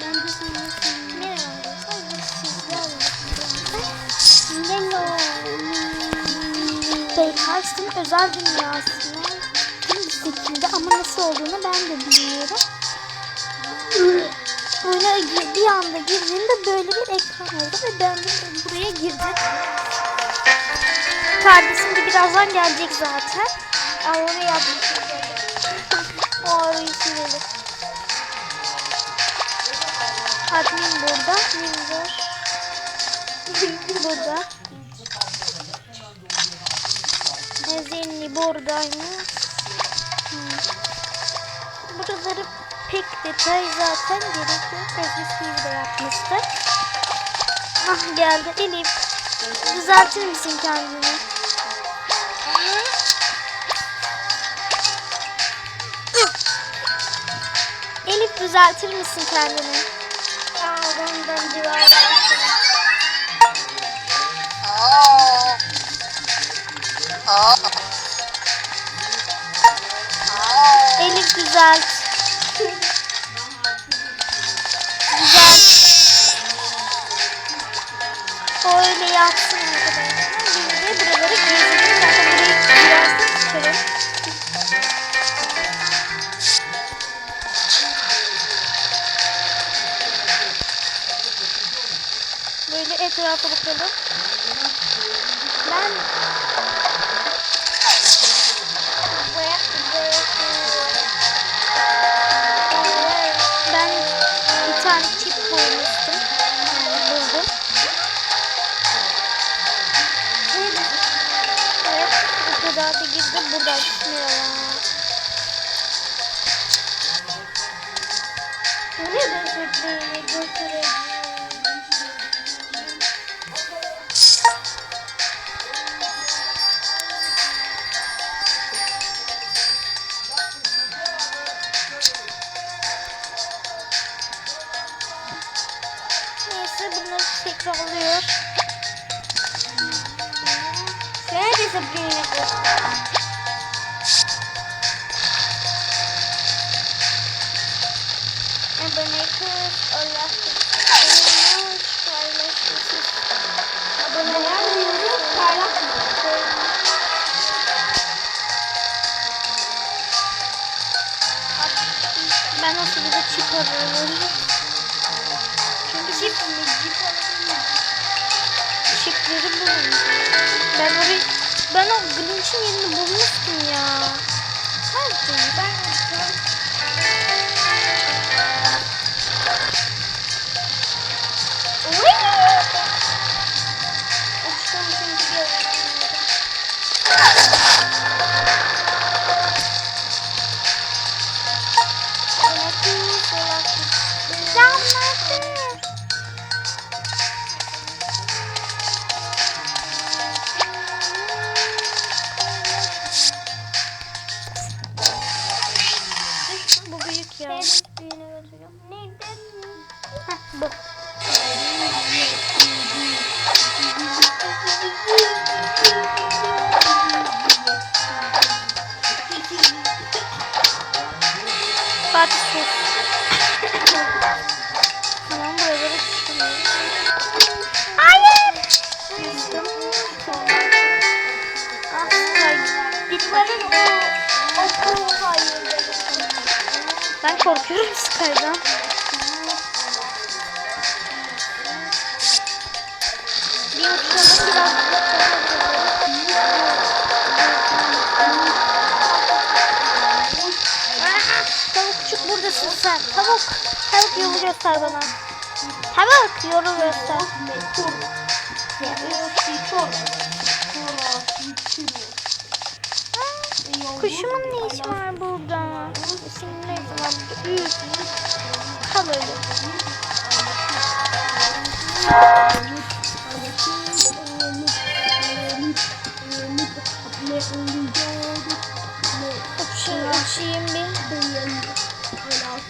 Ben de sana. Hello. Beykars'ın özel dünyasına bir şekilde ama nasıl olduğunu ben de bilmiyorum. Oyuna bir anda girdiğimde böyle bir ekran oldu ve ben buraya girdim. Kardeşim de birazdan gelecek zaten. Ay oraya yapmışım. arayı silelim. Admin burada. Windows. burada. Ezenli buradaymış. Hmm. Buraları pek detay zaten gerek yok. Eskisi de yapmıştı. Ah geldi Elif. Düzeltir misin kendini? Elif düzeltir misin kendini? Aa, benden civarı. Elif düzelt. Güzel. O öyle yapsın arkadaşlar. Şimdi buraları gezelim. Etrafa bakalım. Ben ben bir tane çip koymuştum. Yani buldum. Evet, bu kadar da girdi. Buradan çıkmıyor ya. Bu ne böcekleri götürüyor? Nerede Sabrina? Abone kız, Allah kız, diyoruz, paylaşmıyoruz. Ben o sırada çip arıyorum. Çünkü çip mi? Çip Çipleri bulun. Ben orayı, ben o Grinch'in yerini bulmuştum ya. Nerede? Ben Fatih sus. Tamam buraları çıkmıyor. Hayır. Ah kay. Bitmenin o. Oku hayır. Ben korkuyorum Sky'dan. Sen. Tavuk. Tavuk yolu göster bana. Tavuk yolu göster. Ah, Kuşumun ne işi var burada? Senin ne burada? Üf. Kal öyle. Uçayım, uçayım bir.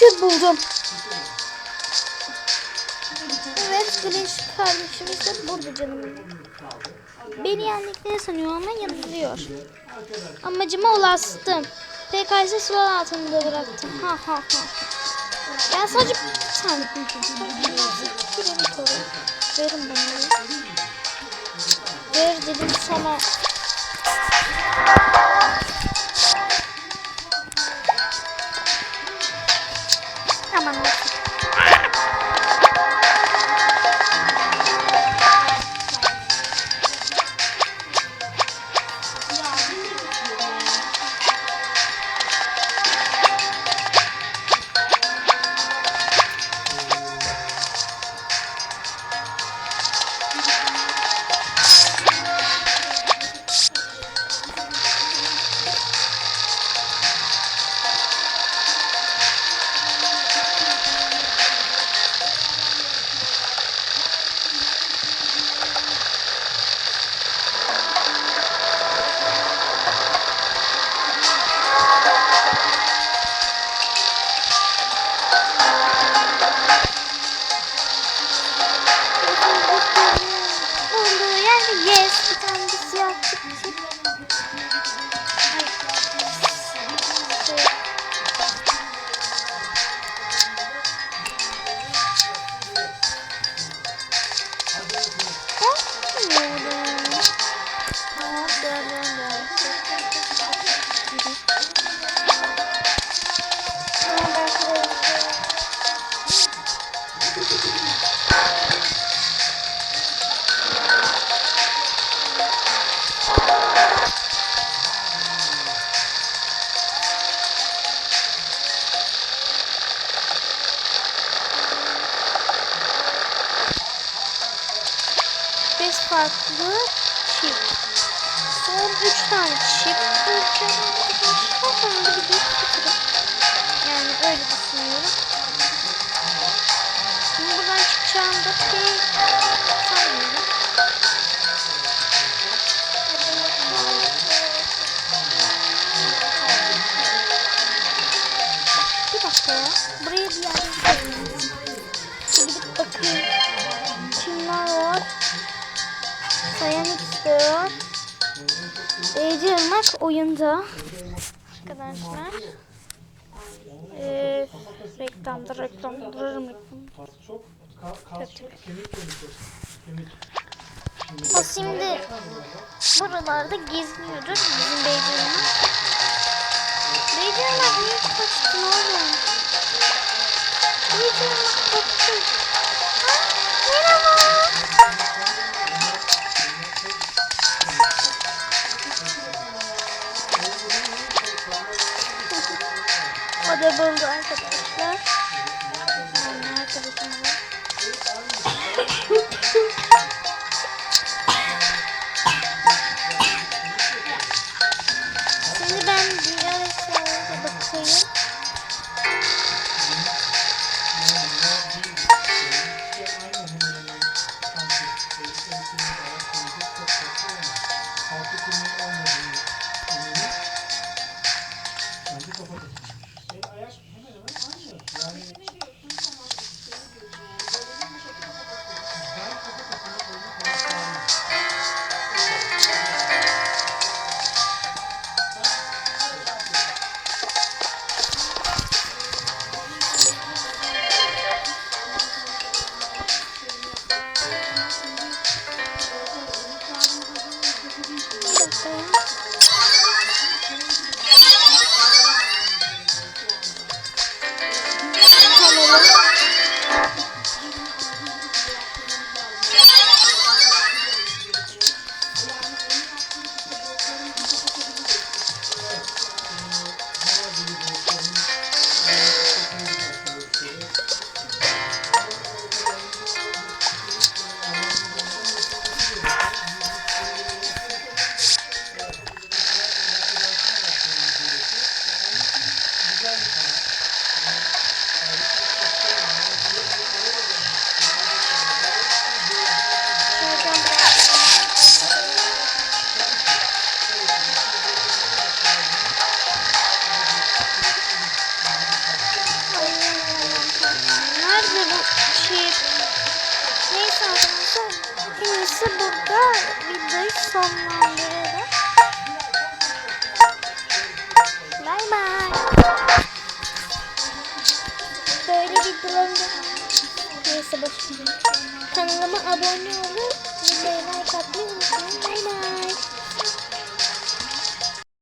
Şükür buldum. Evet Grinch kardeşimiz de burada canım. Beni yendikleri sanıyor ama yanılıyor. Amacıma ulaştım. PKS sular altında bıraktım. Ha ha ha. Ben sadece bir tane koru. Verin bana. Ver dedim sana. 5 farklı çip. Son 3 tane çip bulacağım arkadaşlar. Sonra bir bitirip yani öyle düşünüyorum. Sanmıyorum. Bir dakika ya. Buraya bir yerde bakayım. Kimler var? Sayan istiyor. Ece Irmak oyunda. Arkadaşlar. Ee, reklamda reklam durarım reklam. Kas kemik kemik. Kemik. O şimdi buralarda geziniyordur bizim. Beyci Irmak niye kaçtın oğlum? Beyci 是 burada videoyu sonlandırırım. Bay bay. Böyle videolarımda neyse boş ver. Kanalıma abone olup videoyu like atmayı unutmayın. Bay bay.